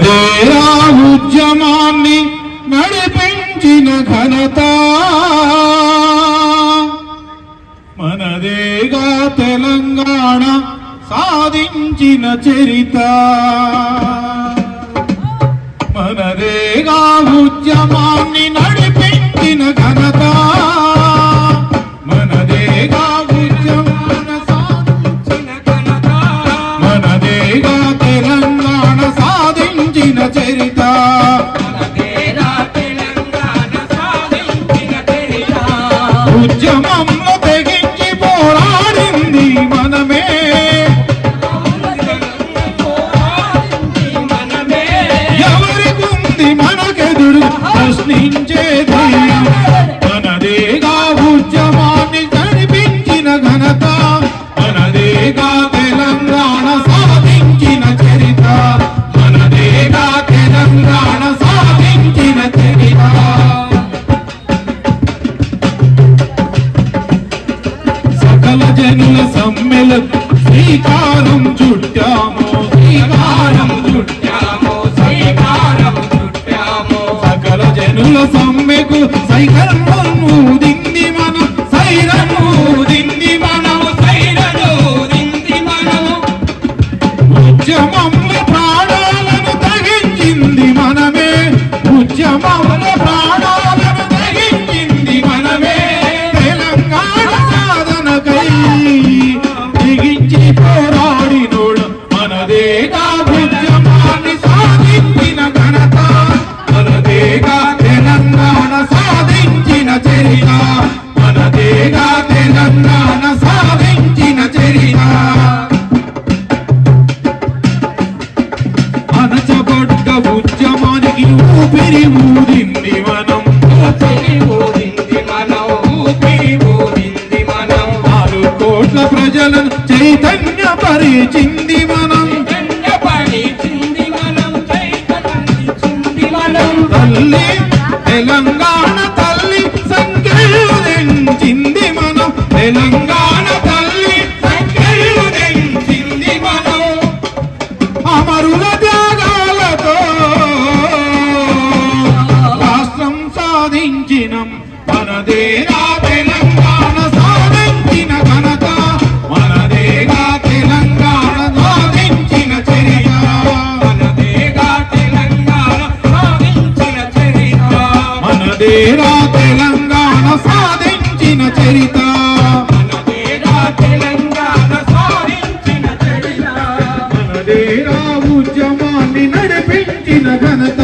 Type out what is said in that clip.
వదేరా ఉద్యమాన్ని నడిపించిన ఘనత. మనదేగా తెలంగాణ సాధించిన చరిత. మనదేగా ఉద్యమాన్ని నడిపించిన ఘనత. your mama. సమ్మెల శ్రీకారం చుట్టాము. శ్రీకారం చుట్టాము సకల జనుల సమ్మెకు మనదేగా ఉద్యమాన్ని సాధించిన ఘనత మనదేగా తెలంగాణ సాధించిన చరిత మనదేగా తెలంగాణ సాధించిన చరిత. అణచబడ్డ ఉద్యమానికి ఊపిరి ఊదింది మనం. తల్లి తెలంగాణ తల్లి సంఖ్యలుదించింది మనం. తెలంగాణ తల్లి సంఖ్యలుదించింది మనం. అమరుల త్యాగాలతో రాష్ట్రం సాధించినం. మనదేగా చరిత. ఉద్యమాన్ని నడిపించిన ఘనత.